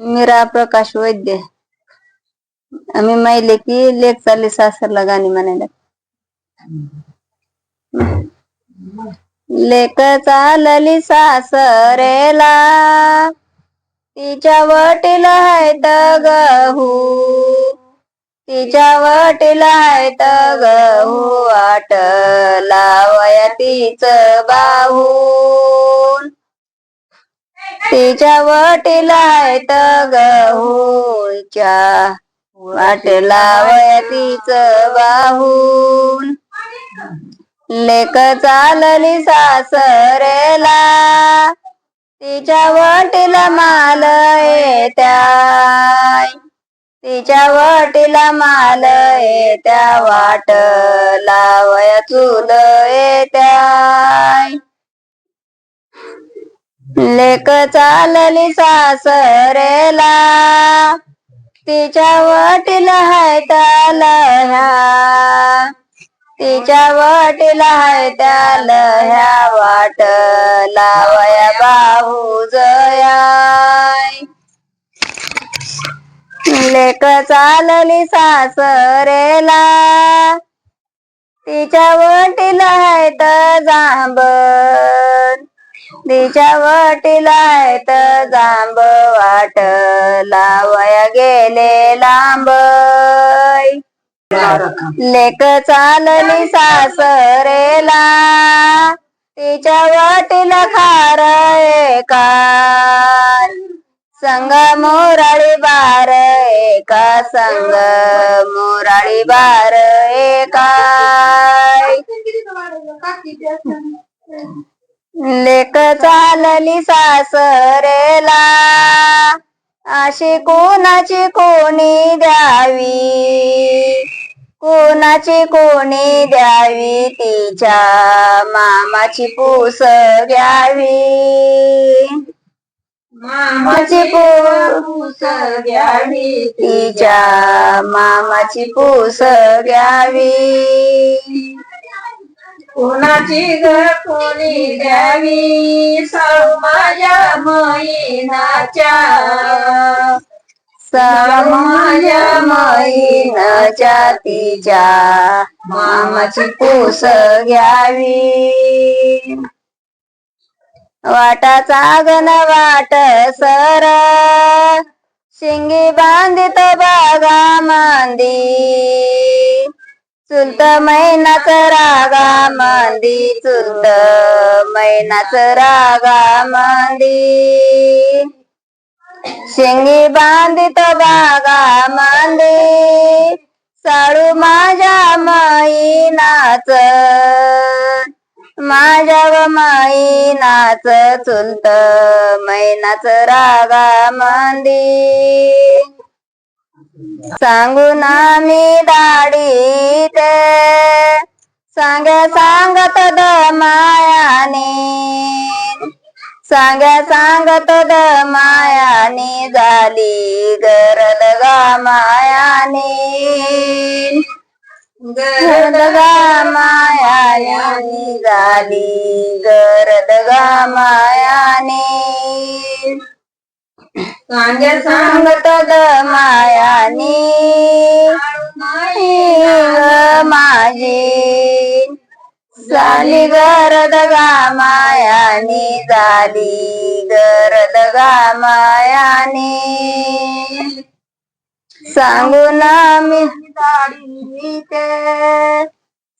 मीरा प्रकाश वैद्य. आम्ही माहिले की लेख चालले सासरला गाणी म्हणायला. लेक चालली सासरेला. तिच्या वटीला आहेत गहू. तिच्या वटीला आहेत गहू. आट लावया तिच बाहू. तिच्या वटीला आहेत गहूच्या लावय वयातीच बाहून लेक चालली सासरेला तिच्या वटीला माल येत्या. तिच्या वटीला माल येत्या वाट लावया चुल येत्या. लेक चालली सासरेला. तिच्या वटीला हायत लह्या तिच्या वटीला हायत लह्या वाट लावया बाहू जया लेक चालली सासरेला. तिच्या वटीला हायत जांबर तिच्या वटीला तर जांब वाट लावया गेले लांब लेक चालली सासरेला तिच्या वाटीला खार एका संग मोराळी बार एका संग मोराळी बार एका लेक चालली सासरेला. अशी कोणाची कोणी द्यावी? कोणाची कोणी द्यावी? तिच्या मामाची पूस घ्यावी. मामाची पूस घ्यावी. तिच्या मामाची पूस घ्यावी. कुणाची ग कोणी द्यावी? साऊ माझ्या महिनाच्या समाजा मैनाच्या तिच्या मामाची पोस घ्यावी. वाटाचा गण वाट सर. शिंगी बांधित बागा मांदी. चुलत मैनाच रागा मांदी चुलत मैनाच रागा मांदी शेंगी बांधित बागा मांदी साळू माझ्या मैनाच माझ्या व मैनाच चुलत मैनाच रागा मांदी सांगून मी दाडीत सांग्या सांगत द मायाने. सांग्या सांगत द मायाने झाली गरल गा मायाने. गरद गा मायाने झाली गरद गा मायाने. सांगे सांग सांगत द मायानी माझी. झाली गरद गा मायानी झाली गरद गा मायानी. सांगून मी दाढी ते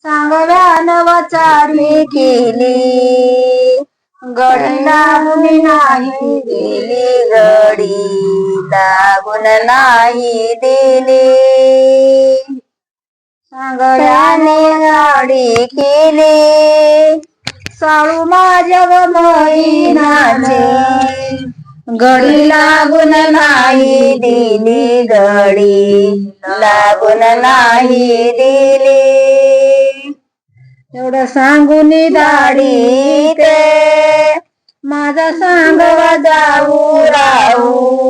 सांगव्यान वचारी केली. गडी लागून नाही दिली गडी लागून नाही दिली. सगळ्याने गाडी केली साळू माझ्या व महिनाचे. गडी लागून नाही दिली गडी लागून नाही दिली. एवढं सांगून दाढी ते माझा सांगवा जाऊ राहू.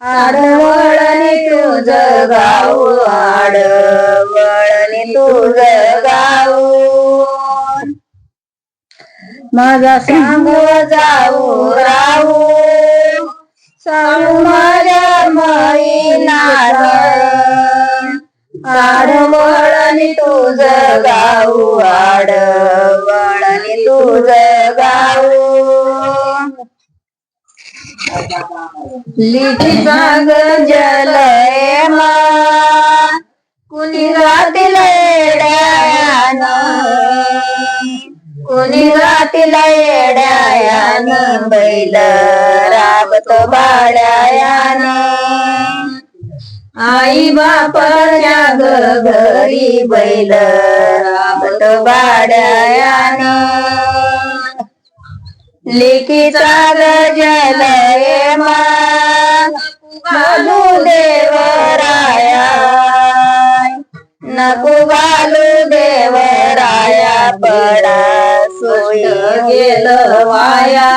आडवळणी तुझ गाऊ आडवळणी तुझ गाऊ. माझा सांगवा जाऊ राहू. सांगू माझ्या मैनान. वळणी तुझ गाऊ आडवळणी तुझ गाऊ. लिखीचा गजल मा कुणी जातील कुणी जातील येड्यान बैल राबतो भाड्यान आई बापाच्या घरी बैल राबतो भाड्यान लेकीचा गजल घालू देवराया नको घालू देवराया पडा सोय गेलं वाया.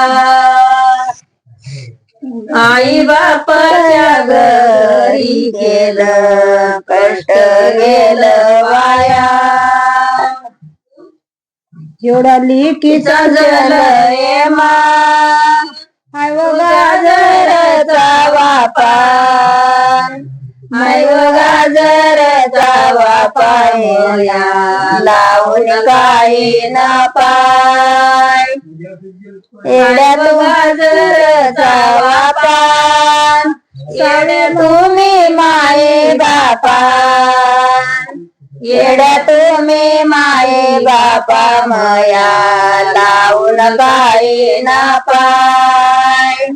आई बापाच्या घरी गेलं कष्ट गेलं वाया. एवढा लिकीचा जल मा हाय गाजरचा वापार. व गाजरचा वापार मोया लावून काही ना पाय एड्यात गाजरचा तुम्ही माये बापा येड्या तुम्ही माये बापा मया लावून काय ना पाय